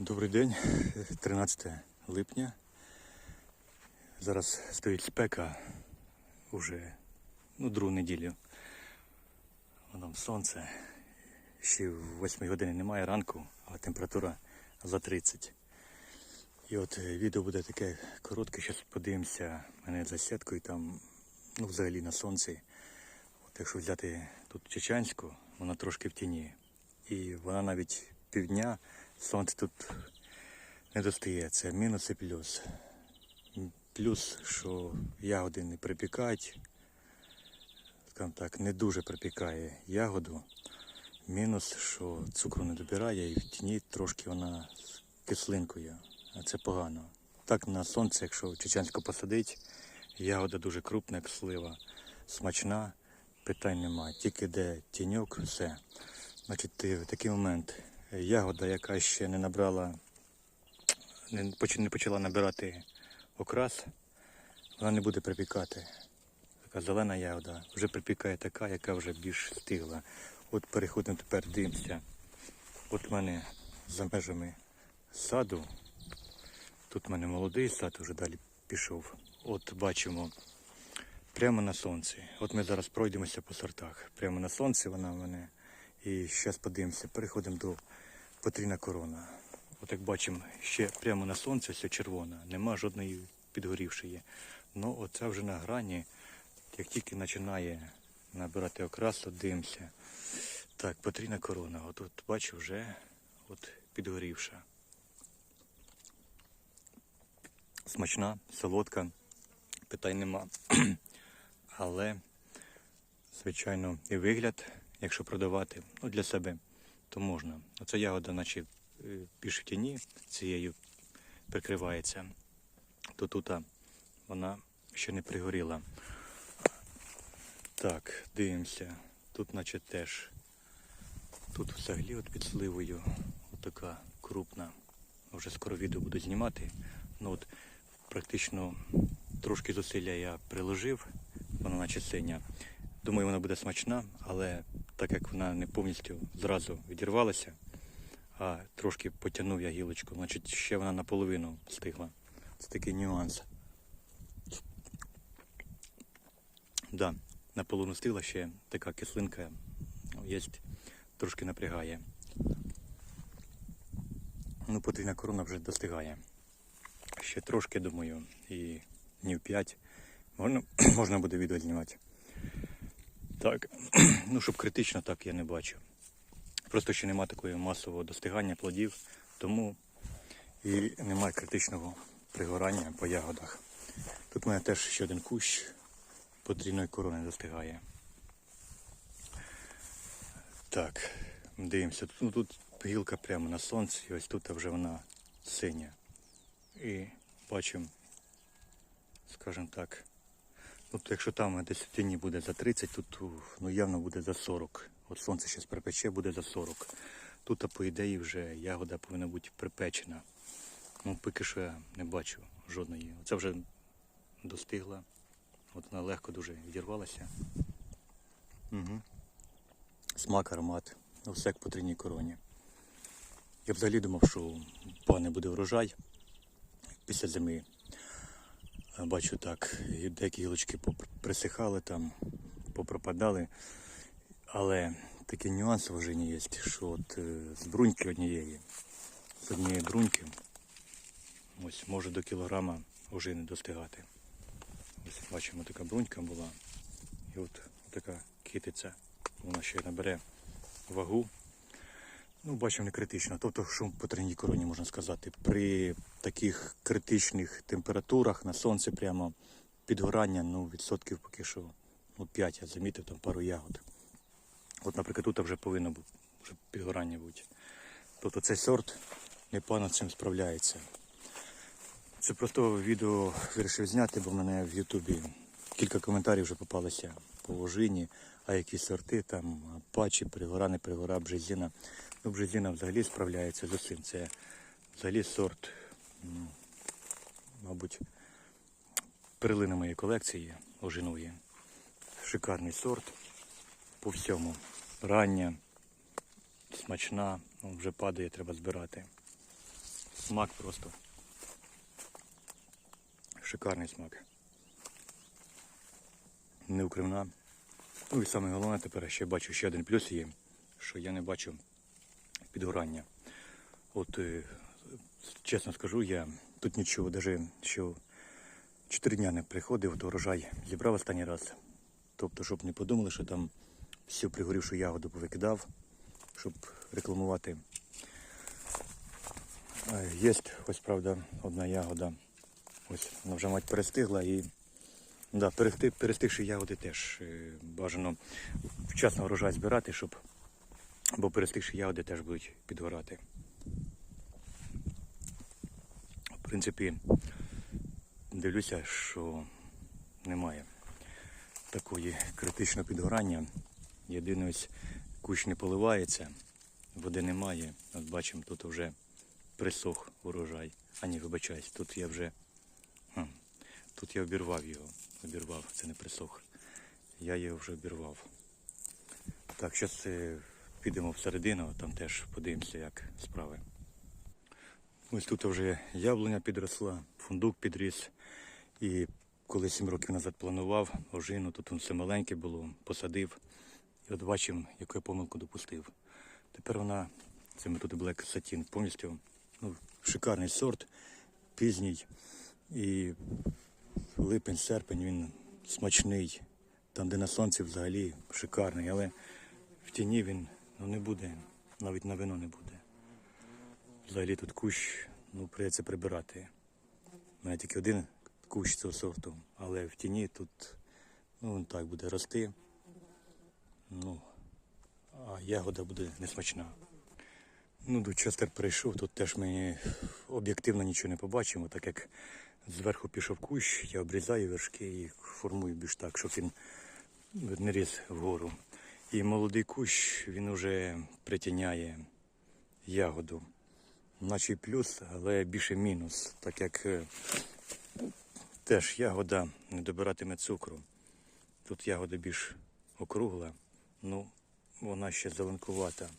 Добрий день, 13 липня. Зараз стоїть спека уже ну, другу неділю. Воно сонце. Ще в 8 годині немає ранку, а температура за 30. І от е, відео буде таке коротке, зараз подивимося мене за сіткою там, ну взагалі на сонці. От якщо взяти тут Чечанську, вона трошки в тіні. І вона навіть півдня сонце тут не достає. Це мінус і плюс. Плюс, що ягоди не припікають, скажімо так, не дуже припікає ягоду. Мінус, що цукру не добирає і в тіні трошки вона з кислинкою. А це погано. Так на сонце, якщо чеченську посадить, ягода дуже крупна, як слива, смачна, питань немає. Тільки де тіньок, все. Значить, такий момент ягода, яка ще не набрала, не, почала набирати окрас, вона не буде припікати. Така зелена ягода вже припікає така, яка вже більш стигла. От переходимо тепер, дивимося. От в мене за межами саду. Тут в мене молодий сад, вже далі пішов. От бачимо прямо на сонці. От ми зараз пройдемося по сортах. Прямо на сонці вона в мене. І зараз подивимося, переходимо до потрійна корона. От як бачимо, ще прямо на сонці все червона, нема жодної підгорівшої. Ну оце вже на грані, як тільки починає набирати окрасу, дивимося. Так, потрійна корона. От, от бачу вже от підгорівша. Смачна, солодка, питань нема. Але, звичайно, і вигляд, якщо продавати ну, для себе, то можна. Оця ягода, наче е, більш в тіні цією прикривається, то тут вона ще не пригоріла. Так, дивимося. Тут наче теж. Тут взагалі от під сливою така крупна. Вже скоро відео буду знімати. Ну от практично трошки зусилля я приложив, вона наче синя. Думаю, вона буде смачна, але так як вона не повністю зразу відірвалася, а трошки потягнув я гілочку, значить ще вона наполовину стигла. Це такий нюанс. Да, наполовину стигла ще така кислинка є, трошки напрягає. Ну, потрійна корона вже достигає. Ще трошки, думаю, і днів 5 можна, можна буде відео знімати. Так, ну щоб критично, так я не бачу. Просто ще немає такої масового достигання плодів, тому і немає критичного пригорання по ягодах. Тут у мене теж ще один кущ потрійної корони достигає. Так, дивимося. Ну, тут гілка прямо на сонці, і ось тут вже вона синя. І бачимо, скажімо так, От якщо там десь в тіні буде за 30, тут ну, явно буде за 40. От сонце зараз припече, буде за 40. Тут, по ідеї, вже ягода повинна бути припечена. Ну, поки що я не бачу жодної. Це вже достигла. От вона легко дуже відірвалася. Угу. Смак, аромат. Ну, все як по трійній короні. Я взагалі думав, що поганий буде врожай після зими. Бачу так, деякі гілочки присихали там, попропадали. Але такий нюанс в ожині є, що от е, з бруньки однієї, з однієї бруньки, ось може до кілограма ожини достигати. Ось бачимо, така брунька була. І от така китиця, вона ще набере вагу. Ну, бачимо, не критично. Тобто, що по треній короні можна сказати, при таких критичних температурах на сонці прямо підгорання, ну, відсотків поки що ну, 5 я замітив, там пару ягод. От, наприклад, тут вже повинно бути вже підгорання бути. Тобто цей сорт непогано з цим справляється. Це просто відео вирішив зняти, бо в мене в Ютубі кілька коментарів вже попалися по ожині, а які сорти, там пачі, пригора, не пригора, бжезіна. Ну, бжезіна взагалі справляється з усім. Це взагалі сорт, ну, мабуть, перлина моєї колекції ожинової. Шикарний сорт по всьому. Рання, смачна, ну, вже падає, треба збирати. Смак просто. Шикарний смак. Не укривна. Ну і саме головне тепер ще бачу ще один плюс є, що я не бачу підгорання. От е, чесно скажу, я тут нічого, навіть що 4 дня не приходив, то урожай зібрав останній раз. Тобто, щоб не подумали, що там всю пригорівшу ягоду повикидав, щоб рекламувати. Є ось правда одна ягода. Ось вона вже мать перестигла і да, перести, перестигші ягоди теж е, бажано вчасно врожай збирати, щоб бо перестигші ягоди теж будуть підгорати. В принципі, дивлюся, що немає такої критичного підгорання. Єдине ось кущ не поливається, води немає. От бачимо, тут вже присох урожай. А ні, вибачаюсь, тут я вже. Тут я обірвав його. Обірвав, це не присох. Я його вже обірвав. Так, зараз підемо всередину, там теж подивимося, як справи. Ось тут вже яблуня підросла, фундук підріс. І коли 7 років назад планував ожину, тут все маленьке було, посадив. І от бачимо, яку я помилку допустив. Тепер вона, це тут Black Satin, повністю ну, шикарний сорт, пізній. І липень, серпень він смачний. Там, де на сонці взагалі шикарний, але в тіні він ну, не буде, навіть на вино не буде. Взагалі тут кущ, ну, прийдеться прибирати. У мене тільки один кущ цього сорту, але в тіні тут ну, він так буде рости. Ну, а ягода буде несмачна. Ну, до Честер прийшов, тут теж ми об'єктивно нічого не побачимо, так як зверху пішов кущ, я обрізаю вершки і формую більш так, щоб він не ріс вгору. І молодий кущ він вже притіняє ягоду. Наче плюс, але більше мінус, так як е, теж ягода не добиратиме цукру. Тут ягода більш округла, ну вона ще зеленкувата.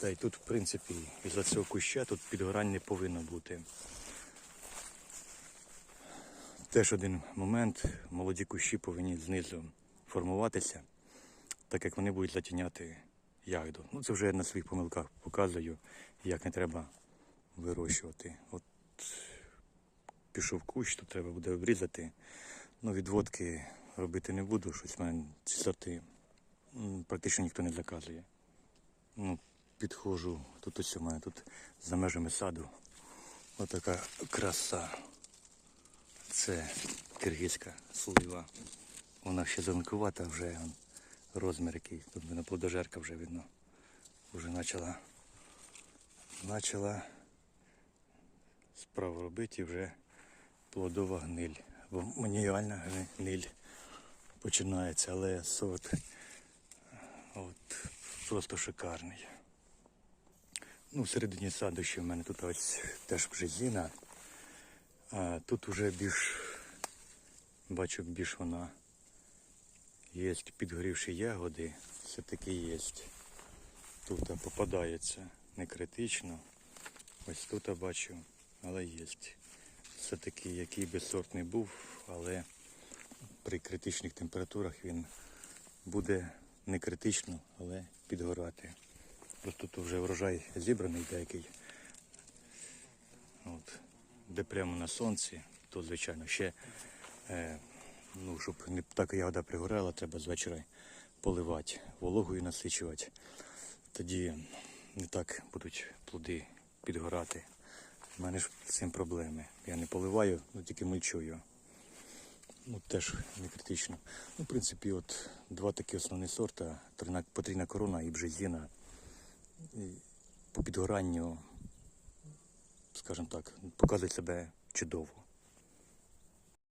Та й тут, в принципі, із-за цього куща тут підгорань не повинно бути. Теж один момент, молоді кущі повинні знизу формуватися, так як вони будуть затіняти ягоду. Ну це вже на своїх помилках показую, як не треба вирощувати. От пішов кущ, то треба буде обрізати. Ну, відводки робити не буду, щось в мене ці сорти практично ніхто не заказує. Ну, підходжу, тут ось у мене тут за межами саду. Отака краса. Це киргизька слива. Вона ще зеленкувата вже розмір який. Тут мене плодожерка вже видно. Вже почала почала справу робити і вже плодова гниль. Бо маніальна гниль починається, але сорт от, просто шикарний. Ну, всередині саду ще в мене тут ось теж бжезіна. А тут уже більш, бачу, більш вона є підгорівші ягоди, все-таки є. Тут попадається не критично. Ось тут бачу, але є. Все-таки який би сорт не був, але при критичних температурах він буде не критично, але підгорати. Просто тут вже врожай зібраний деякий. От. Де прямо на сонці, то звичайно ще, е, ну, щоб не так ягода пригорела, треба з вечора поливати, вологою насичувати. Тоді не так будуть плоди підгорати. У мене ж з цим проблеми. Я не поливаю, ну тільки мульчую. Ну, теж не критично. Ну, в принципі, от два такі основні сорта, трина- потрійна корона і бжезіна. По підгоранню, скажімо так, показують себе чудово.